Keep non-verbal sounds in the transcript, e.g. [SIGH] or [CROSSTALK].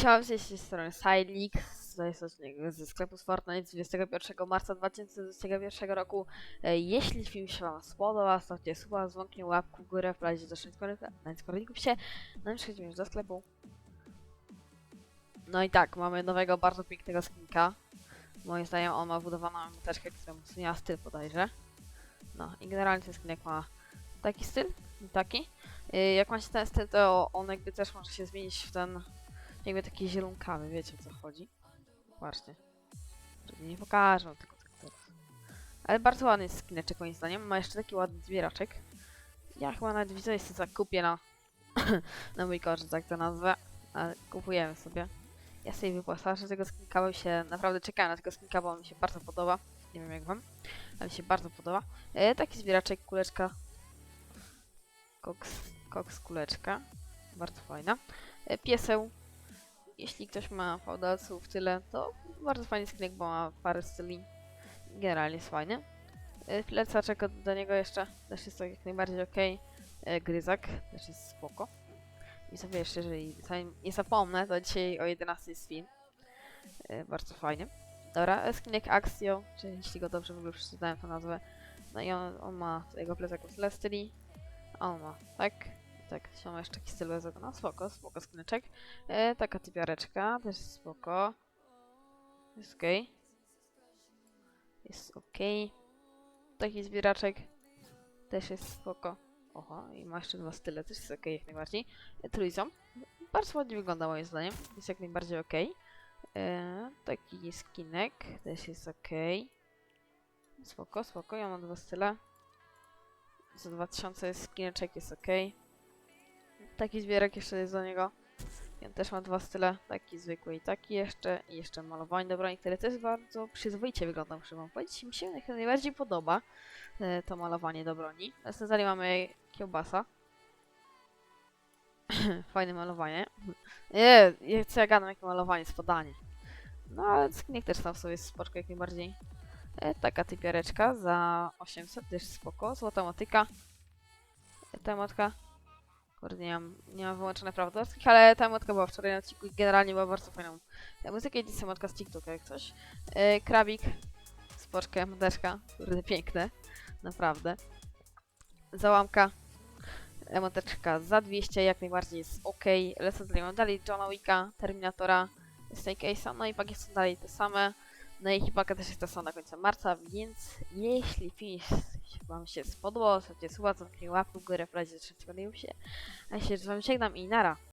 Siema, z tej strony odcinek ze sklepu z Fortnite z 21 marca 2021 roku. E, Jeśli film się Wam spodoba, stawcie suba, dzwonkiem łapku w górę, wprawdzie do składników się, no i przechodzimy już do sklepu. No i tak, mamy nowego, bardzo pięknego skinka. Moim zdaniem on ma wbudowaną muteczkę, która mu zmienia styl bodajże. No i generalnie ten skinek ma taki styl taki. E, Jak macie ten styl, to on jakby też może się zmienić w ten jakby takie zielonkawy, wiecie o co chodzi. Właśnie. Nie pokażę tylko tak teraz. Ale bardzo ładny jest skineczek moim zdaniem. Ma jeszcze taki ładny zbieraczek. Ja chyba nawet widzę, sobie zakupię na, [COUGHS] na mój koszt, tak to nazwę. Ale kupujemy sobie. Ja sobie wyposażę tego skinka, się naprawdę czekałem na tego skinka, bo on mi się bardzo podoba. Nie wiem jak wam, ale mi się bardzo podoba. E, taki zbieraczek, kuleczka. Koks, koks kuleczka. Bardzo fajna. E, pieseł, jeśli ktoś ma fałdalców tyle, to bardzo fajny skinek, bo ma parę styli. Generalnie jest fajny. E, Plecaczek do niego jeszcze też jest to jak najbardziej ok. Gryzak też jest spoko. I sobie jeszcze, jeżeli nie zapomnę, to dzisiaj o 11 jest film. E, Bardzo fajny. Dobra, e, skinek Axio, czyli jeśli go dobrze w ogóle przeczytałem tą nazwę. No i on, on ma jego plecaków tyle styli. A On ma tak, tak, są jeszcze taki styl no spoko, spoko skyneczek. E, taka typiareczka, też spoko. Jest okej. Jest okej. Taki zbieraczek też jest spoko. Oho, i ma jeszcze dwa style, też jest okej jak najbardziej. E, trójząb. Bardzo ładnie wygląda moim zdaniem. Jest jak najbardziej okej. E, taki skinek też jest okej. Spoko, spoko, ja mam dwa style. Za 2000 jest skineczek, jest okej. Taki zbierek jeszcze jest do niego. On też ma dwa style, taki zwykły i taki jeszcze. I jeszcze malowanie do broni, które też bardzo przyzwoicie wygląda, muszę wam powiedzieć. Mi się najbardziej podoba e, to malowanie do broni. Następnie dalej mamy kiełbasa. [CLEARS THROAT] Fajne malowanie. Nie, co ja gadam, jakie malowanie, spodanie. No ale skinek też tam sobie spoczko jak najbardziej. E, taka typiareczka za 800, też spoko. Złota motyka. E, ta motka Kurde, nie mam, nie mam wyłączone prawa do wszystkich, ale ta emotka była wczoraj na odcinku i generalnie była bardzo fajną e, muzykę i jest emotka z TikToka jak coś. E, krabik, spoczkę, mdeszka, kurde, piękne, naprawdę. Załamka, emoteczka za 200, jak najbardziej jest ok. Lecę dalej, mam dalej Johna Wicka, Terminatora, Snake Ace'a, no i paki są dalej te same. No i hipaka też jest ta sama na końcu marca, więc jeśli film Wam się spodobał, zostawcie suba, zostawcie łapkę w górę, w razie trzeciego się. A ja się z Wami żegnam i nara.